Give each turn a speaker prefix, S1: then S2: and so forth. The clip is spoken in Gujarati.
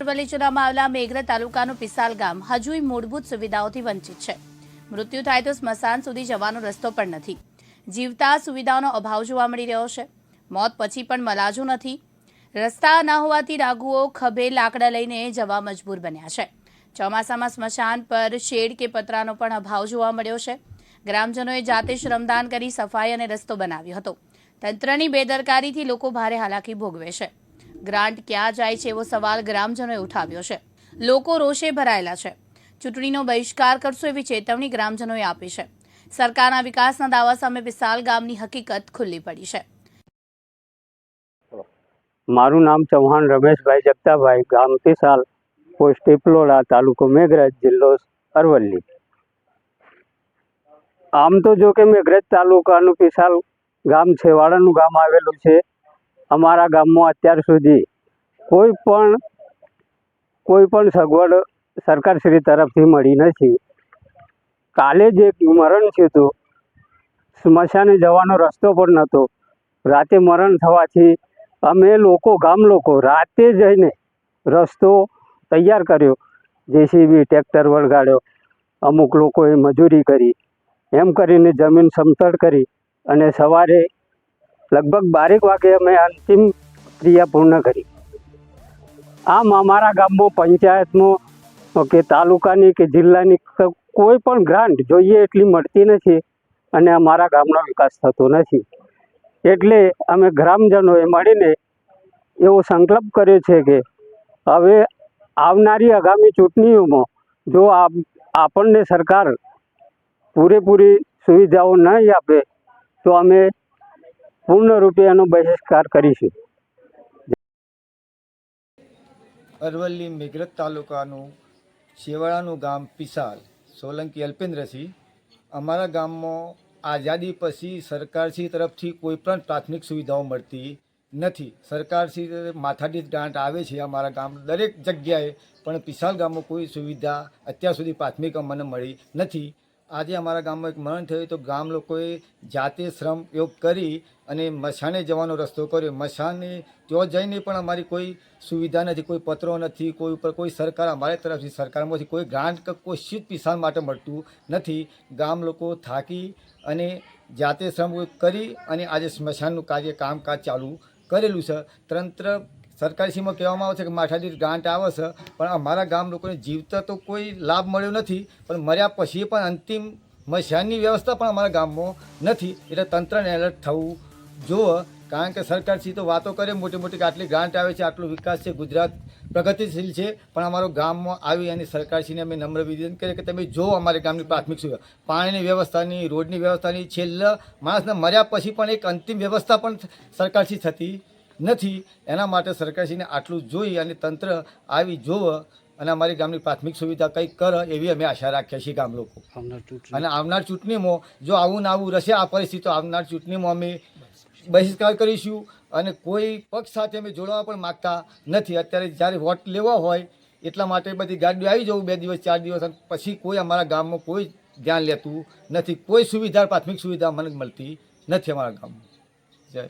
S1: અરવલ્લી જિલ્લામાં આવેલા મેઘરજ તાલુકાનું પિસાલ ગામ હજુય મૂળભૂત સુવિધાઓથી વંચિત છે. મૃત્યુ થાય તો સ્મશાન સુધી જવાનો રસ્તો પણ નથી. જીવતા સુવિધાઓનો અભાવ જોવા મળી રહ્યો છે. મોત પછી પણ મલાજો નથી. રસ્તા ન હોવાથી રાગુઓ ખભે, લાકડા લઈને જવા મજબૂર બન્યા છે. ચોમાસામાં સ્મશાન પર શેડ કે પતરાનો પણ અભાવ જોવા મળ્યો છે. ગ્રામજનોએ જાતે શ્રમદાન કરી સફાઈ અને રસ્તો બનાવ્યો હતો. તંત્રની બેદરકારીથી લોકો ભારે હાલાકી ભોગવે છે. ગ્રાન્ટ ક્યાં જાય છે એવો સવાલ ગ્રામજનોએ ઉઠાવ્યો છે. લોકો રોષે ભરાયેલા છે. ચૂંટણીનો બહિષ્કાર કરશો એવી ચેતવણી ગ્રામજનોએ આપી છે. સરકારના વિકાસના દાવા સામે વિશાલ ગામની હકીકત ખુલ્લી પડી છે.
S2: મારું નામ ચૌહાણ રમેશભાઈ જગતાભાઈ ગામ તિસાલ પોસ્ટ ટીપલોડા તાલુકો મેઘરજ, જિલ્લો અરવલ્લી. આમ તો જો કે મેઘરજ તાલુકાનું પિસાલ ગામ છેવાડાનું ગામ આવેલું છે. અમારા ગામમાં અત્યાર સુધી કોઈ પણ કોઈ પણ સગવડ સરકારશ્રી તરફથી મળી નથી. કાલે જ એક મરણ થયું હતું. સ્મશાને જવાનો રસ્તો પણ નહોતો. રાતે મરણ થવાથી અમે લોકો, ગામ લોકો, રાતે જઈને રસ્તો તૈયાર કર્યો. જેસીબી ટ્રેક્ટર વળગાડ્યો. અમુક લોકોએ મજૂરી કરી. એમ કરીને જમીન સમતળ કરી અને સવારે લગભગ બારેક વાગે અમે અંતિમ ક્રિયા પૂર્ણ કરી. આમ અમારા ગામમાં, પંચાયતમાં કે તાલુકાની કે જિલ્લાની કોઈ પણ ગ્રાન્ટ જોઈએ એટલી મળતી નથી અને અમારા ગામનો વિકાસ થતો નથી. એટલે અમે ગ્રામજનોએ મળીને એવો સંકલ્પ કર્યો છે કે હવે આવનારી આગામી ચૂંટણીઓમાં જો આપ, આપણને સરકાર પૂરેપૂરી સુવિધાઓ નહીં આપે, તો અમે પૂર્ણરૂપે એનો બહિષ્કાર કરીશું.
S3: અરવલ્લી મેઘરજ તાલુકાનું શેવાળાનું ગામ પિસાલ. સોલંકી અલ્પેન્દ્રસિંહ, અમારા ગામમાં આઝાદી પછી સરકારશ્રી તરફથી કોઈ પણ પ્રાથમિક સુવિધાઓ મળતી નથી. સરકારશ્રી માથાદીઠ ગ્રાન્ટ આવે છે અમારા ગામ દરેક જગ્યાએ, પણ પિસાલ ગામમાં કોઈ સુવિધા અત્યાર સુધી પ્રાથમિક અમને મળી નથી. આજે અમારા ગામમાં એક મરણ થયું તો ગામ લોકોએ જાતે શ્રમ યોગ કરી અને મશાને જવાનો રસ્તો કર્યો. મશાને ત્યાં જઈને પણ અમારી કોઈ સુવિધા નથી, કોઈ પત્રો નથી, કોઈ ઉપર કોઈ સરકાર અમારી તરફથી સરકારમાંથી કોઈ ગ્રાન્ટ કે કોઈ શીત પિસાન માટે મળતું નથી. ગામ લોકો થાકી અને જાતે શ્રમ કરી અને આજે સ્મશાનનું કાર્ય કામકાજ ચાલુ કરેલું છે. તંત્ર સરકારશ્રીમાં કહેવામાં આવે છે કે માથાદીઠ ગ્રાન્ટ આવે છે, પણ અમારા ગામ લોકોને જીવતા તો કોઈ લાભ મળ્યો નથી, પણ મર્યા પછી પણ અંતિમ મશાનની વ્યવસ્થા પણ અમારા ગામમાં નથી. એટલે તંત્રને એલર્ટ થવું જોવે, કારણ કે સરકારશ્રી તો વાતો કરે, મોટી મોટી આટલી ગ્રાન્ટ આવે છે, આટલો વિકાસ છે, ગુજરાત પ્રગતિશીલ છે, પણ અમારો ગામમાં આવી અને સરકારશ્રીને અમે નમ્ર વિનંતી કરીએ કે તમે જો અમારે ગામની પ્રાથમિક સુવિધા. પાણીની વ્યવસ્થાની, રોડની વ્યવસ્થાની છેલ્લા માણસને મર્યા પછી પણ એક અંતિમ વ્યવસ્થા પણ સરકારશ્રી થતી નથી એના માટે સરકારશ્રીને આટલું જોઈ અને તંત્ર આવી જોવે અને અમારી ગામની પ્રાથમિક સુવિધા કંઈક કરે એવી અમે આશા રાખીએ છીએ ગામ લોકો. અને આવનાર ચૂંટણીમાં જો આવું ને આવું રહેશે આ પરિસ્થિતિ તો આવનાર ચૂંટણીમાં અમે બહિષ્કાર કરીશું અને કોઈ પક્ષ સાથે અમે જોડવા પણ માગતા નથી. અત્યારે જ્યારે વોટ લેવા હોય એટલા માટે બધી ગાડીઓ આવી જવું બે દિવસ ચાર દિવસ પછી કોઈ અમારા ગામમાં કોઈ ધ્યાન લેતું નથી. કોઈ સુવિધા પ્રાથમિક સુવિધા મને મળતી નથી અમારા ગામમાં. જય.